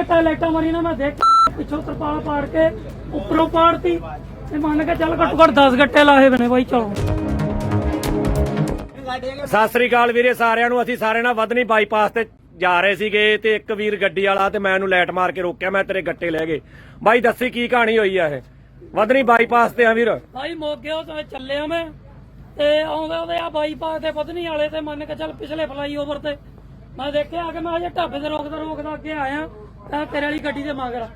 ਕੇ ਤਾਂ ਲਾਈਟਾਂ ਮਾਰੀ ਨਾ ਮੈਂ ਦੇਖ ਪਿੱਛੋਂ ਤਰਪਾਲ ਪਾੜ ਕੇ ਉੱਪਰੋਂ ਪਾੜਤੀ ਤੇ ਮੰਨ ਕੇ ਚੱਲ ਘੱਟੋ ਘੱਟ 10 ਗੱਟੇ ਲਾਏ ਬਨੇ ਬਾਈ ਚਲੋ। ਸਤਿ ਸ੍ਰੀ ਅਕਾਲ ਵੀਰੇ ਸਾਰਿਆਂ ਨੂੰ ਅਸੀਂ ਸਾਰੇ ਨਾਲ ਵਧਨੀ ਬਾਈਪਾਸ ਤੇ ਜਾ ਰਹੇ ਸੀਗੇ ਤੇ ਇੱਕ ਵੀਰ ਗੱਡੀ ਵਾਲਾ ਤੇ ਮੈਂ ਇਹਨੂੰ ਲਾਈਟ ਮਾਰ ਕੇ ਰੋਕਿਆ ਮੈਂ ਤੇਰੇ ਗੱਟੇ ਲੈ ਗਏ। ਬਾਈ ਦੱਸੀ ਕੀ ਕਹਾਣੀ ਹੋਈ ਆ ਇਹ? ਵਧਨੀ ਬਾਈਪਾਸ ਤੇ ਆ ਵੀਰ। ਬਾਈ ਮੋਗੇ ਉਹ ਤੇ ਚੱਲਿਆ ਮੈਂ ਤੇ ਆਉਂਦੇ ਉਹਦੇ ਆ ਬਾਈਪਾਸ ਤੇ ਪਤਨੀ ਵਾਲੇ ਤੇ ਮੰਨ ਕੇ ਚੱਲ ਪਿਛਲੇ ਫਲਾਈਓਵਰ ਤੇ। ਮੈਂ ਦੇਖਿਆ ਆ ਕੇ ਮੈਂ ਅਜੇ ਢਾਬੇ ਤੇ ਰੋਕਦਾ ਰੋਕਦਾ ਅੱਗੇ ਆਇਆ। ਤਾਂ ਤੇਰੇ ਵਾਲੀ ਗੱਡੀ ਦੇ ਮਗਰ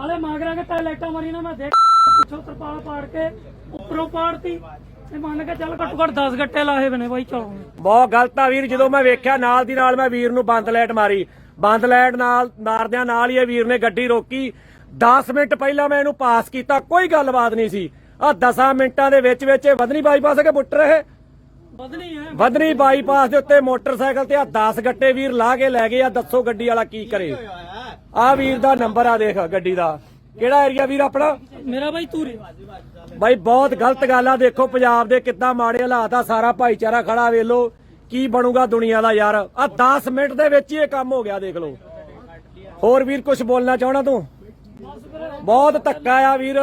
ਹਲੇ ਮਗਰ ਕੇ ਤਾਂ ਲਾਈਟਾਂ ਮਾਰੀ ਨਾ ਮੈਂ ਦੇਖ ਪਿੱਛੋਂ ਤਰਪਾਲ ਪਾੜ ਕੇ ਉੱਪਰੋਂ ਪਾੜਤੀ। ਤੇ ਮੰਨ ਕੇ ਚੱਲ ਘੱਟੋ ਘੱਟ 10 ਗੱਟੇ ਲਾਏ ਬਨੇ ਬਾਈ ਚਲੋ। ਬਹੁਤ ਗਲਤ ਆ ਵੀਰ ਜਦੋਂ ਮੈਂ ਵੇਖਿਆ ਨਾਲ ਦੀ ਨਾਲ ਮੈਂ ਵੀਰ ਨੂੰ ਬੰਦ ਲਾਈਟ ਮਾਰੀ। ਬੰਦ ਲਾਈਟ ਨਾਲ ਮਾਰਦਿਆਂ ਨਾਲ ਹੀ ਇਹ ਵੀਰ ਨੇ ਗੱਡੀ ਰੋਕੀ। 10 ਮਿੰਟ ਪਹਿਲਾਂ ਮੈਂ ਇਹਨੂੰ ਪਾਸ ਕੀਤਾ ਕੋਈ ਗੱਲਬਾਤ ਨਹੀਂ ਸੀ। ਆ 10 ਮਿੰਟਾਂ ਦੇ ਵਿੱਚ ਵਿੱਚ ਇਹ ਵਧਨੀ ਬਾਈਪਾਸ ਕੇ ਬੁੱਟ ਰਹੇ ਬਦਲੀ ਹੈ। ਵਧਨੀ ਬਾਈਪਾਸ ਦੇ ਉੱਤੇ ਮੋਟਰਸਾਈਕਲ ਤੇ ਆ 10 ਗੱਟੇ ਵੀਰ ਲਾ ਕੇ ਲੈ ਗਏ ਆ ਦੱਸੋ ਗੱਡੀ ਵਾਲਾ ਕੀ ਕਰੇ। ਆ ਵੀਰ ਦਾ ਨੰਬਰ ਆ ਦੇਖ ਗੱਡੀ ਦਾ। ਕਿਹੜਾ ਏਰੀਆ ਵੀਰ ਆਪਣਾ? ਮੇਰਾ ਬਾਈ ਤੂਰੇ ਬਾਈ ਬਹੁਤ ਗਲਤ ਗੱਲ ਆ। ਦੇਖੋ ਪੰਜਾਬ ਦੇ ਕਿੱਦਾਂ ਮਾੜੇ ਹਾਲਾਤ ਆ। ਸਾਰਾ ਭਾਈਚਾਰਾ ਖੜਾ ਵੇਖ ਲੋ ਕੀ ਬਣੂਗਾ ਦੁਨੀਆ ਦਾ ਯਾਰ। ਆ 10 ਮਿੰਟ ਦੇ ਵਿੱਚ ਹੀ ਇਹ ਕੰਮ ਹੋ ਗਿਆ ਦੇਖ ਲੋ ਹੋਰ ਵੀਰ ਕੁਝ ਬੋਲਣਾ ਚਾਹਣਾ ਤੂੰ? ਬਹੁਤ ਧੱਕਾ ਆ ਵੀਰ।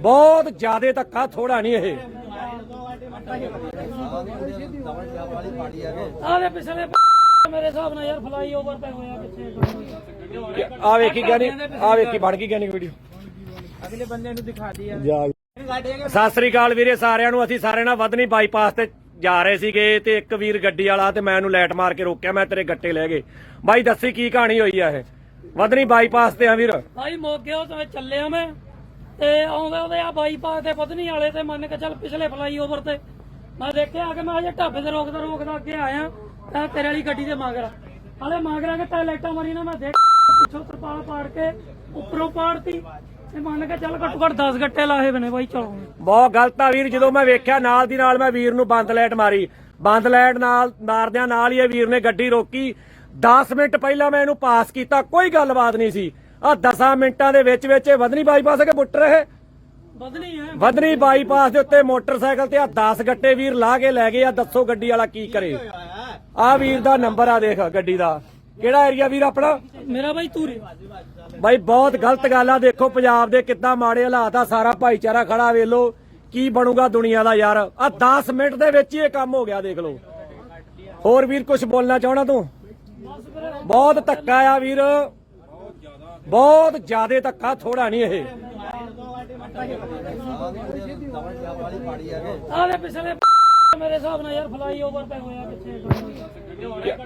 ਬਹੁਤ ਜ਼ਿਆਦੇ ਧੱਕਾ ਥੋੜਾ ਨਹੀਂ ਇਹ। ਆ ਦੇ ਪਿਛਲੇ ਮੇਰੇ ਹਿਸਾਬ ਨਾਲ ਯਾਰ ਫਲਾਈਓਵਰ ਤੇ ਹੋਇਆ ਪਿੱਛੇ ਆ ਵੇਖੀ ਗਿਆਨੀ ਆ ਵੇਖੀ ਬਣ ਗਈ ਗਿਆਨੀ ਵੀਡੀਓ ਅਗਲੇ ਬੰਦੇ ਨੂੰ ਦਿਖਾ ਦੀ ਯਾਰ ਸਤਿ ਸ੍ਰੀ ਅਕਾਲ ਵੀਰੇ ਸਾਰਿਆਂ ਨੂੰ ਅਸੀਂ ਸਾਰੇ ਨਾਲ ਵਧਨੀ ਬਾਈਪਾਸ ਤੇ ਜਾ ਰਹੇ ਸੀਗੇ ਤੇ ਇੱਕ ਵੀਰ ਗੱਡੀ ਵਾਲਾ ਤੇ ਮੈਂ ਇਹਨੂੰ ਲਾਈਟ ਮਾਰ ਕੇ ਰੋਕਿਆ ਮੈਂ ਤੇਰੇ ਗੱਟੇ ਲੈ ਗਏ। ਬਾਈ ਦੱਸੀ ਕੀ ਕਹਾਣੀ ਹੋਈ ਆ ਇਹ? ਵਧਨੀ ਬਾਈਪਾਸ ਤੇ ਆ ਵੀਰ। ਬਾਈ ਮੋਗੇ ਉਹ ਤੇ ਚੱਲਿਆ ਮੈਂ ਤੇ ਆਉਂਦੇ ਉਹਦੇ ਆ ਬਾਈਪਾਸ ਤੇ ਪਤਨੀ ਵਾਲੇ ਤੇ ਮੰਨ ਕੇ ਚੱਲ ਪਿਛਲੇ ਫਲਾਈਓਵਰ ਤੇ। ਮੈਂ ਦੇਖਿਆ ਕੇ ਮੈਂ ਅਜੇ ਢਾਬੇ ਤੇ ਰੋਕਦਾ ਰੋਕਦਾ ਅੱਗੇ ਆਇਆ। ਤਾਂ ਤੇਰੇ ਵਾਲੀ ਗੱਡੀ ਦੇ ਮਗਰ। ਹਲੇ ਮਗਰ ਕੇ ਤਾਂ ਲਾਈਟਾਂ ਮਾਰੀ ਨਾ ਮੈਂ ਦੇਖ ਪਿੱਛੋਂ ਤਰਪਾਲ ਪਾੜ ਕੇ ਉੱਪਰੋਂ ਪਾੜਤੀ। ਤੇ ਮੰਨ ਕੇ ਚੱਲ ਘੱਟੋ ਘੱਟ 10 ਗੱਟੇ ਲਾਏ ਬਨੇ ਬਾਈ ਚਲੋ। ਬਹੁਤ ਗਲਤ ਆ ਵੀਰ ਜਦੋਂ ਮੈਂ ਵੇਖਿਆ ਨਾਲ ਦੀ ਨਾਲ ਮੈਂ ਵੀਰ ਨੂੰ ਬੰਦ ਲਾਈਟ ਮਾਰੀ। ਬੰਦ ਲਾਈਟ ਨਾਲ ਮਾਰਦਿਆਂ ਨਾਲ ਹੀ ਇਹ ਵੀਰ ਨੇ ਗੱਡੀ ਰੋਕੀ। 10 ਮਿੰਟ ਪਹਿਲਾਂ ਮੈਂ ਇਹਨੂੰ ਪਾਸ ਕੀਤਾ ਕੋਈ ਗੱਲਬਾਤ ਨਹੀਂ ਸੀ। ਆ 10 ਮਿੰਟਾਂ ਦੇ ਵਿੱਚ ਵਿੱਚ ਇਹ ਵਧਨੀ ਬਾਈਪਾਸ ਕੇ ਬੁੱਟ ਰਹੇ ਬਦਲੀ ਹੈ। ਵਧਨੀ ਬਾਈਪਾਸ ਦੇ ਉੱਤੇ ਮੋਟਰਸਾਈਕਲ ਤੇ ਆ 10 ਗੱਟੇ ਵੀਰ ਲਾ ਕੇ ਲੈ ਗਏ ਆ ਦੱਸੋ ਗੱਡੀ ਵਾਲਾ ਕੀ ਕਰੇ। ਆ ਵੀਰ ਦਾ ਨੰਬਰ ਆ ਦੇਖ ਗੱਡੀ ਦਾ। ਕਿਹੜਾ ਏਰੀਆ ਵੀਰ ਆਪਣਾ? ਮੇਰਾ ਬਾਈ ਤੂਰੇ ਬਾਈ ਬਹੁਤ ਗਲਤ ਗੱਲ ਆ। ਦੇਖੋ ਪੰਜਾਬ ਦੇ ਕਿੱਦਾਂ ਮਾੜੇ ਹਾਲਾਤ ਆ। ਸਾਰਾ ਭਾਈਚਾਰਾ ਖੜਾ ਵੇਖ ਲੋ ਕੀ ਬਣੂਗਾ ਦੁਨੀਆ ਦਾ ਯਾਰ। ਆ 10 ਮਿੰਟ ਦੇ ਵਿੱਚ ਹੀ ਇਹ ਕੰਮ ਹੋ ਗਿਆ ਦੇਖ ਲੋ ਹੋਰ ਵੀਰ ਕੁਝ ਬੋਲਣਾ ਚਾਹਣਾ ਤੂੰ? ਬਹੁਤ ਧੱਕਾ ਆ ਵੀਰ। ਬਹੁਤ ਜ਼ਿਆਦੇ ਧੱਕਾ ਥੋੜਾ ਨਹੀਂ ਇਹ। ਪਿਛਲੇ ਮੇਰੇ ਹਿਸਾਬ ਨਾਲ ਯਾਰ ਤੇ ਹੋਇਆ ਪਿੱਛੇ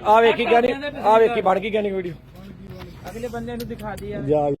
ਆ ਵੇਖੀ ਗਿਆਨੀ ਆ ਵੇਖੀ ਬਣ ਗਈ ਗਿਆਨੀ ਵੀਡੀਓ ਅਗਲੇ ਬੰਦੇ ਨੂੰ ਦਿਖਾ ਦੀ ਯਾਰ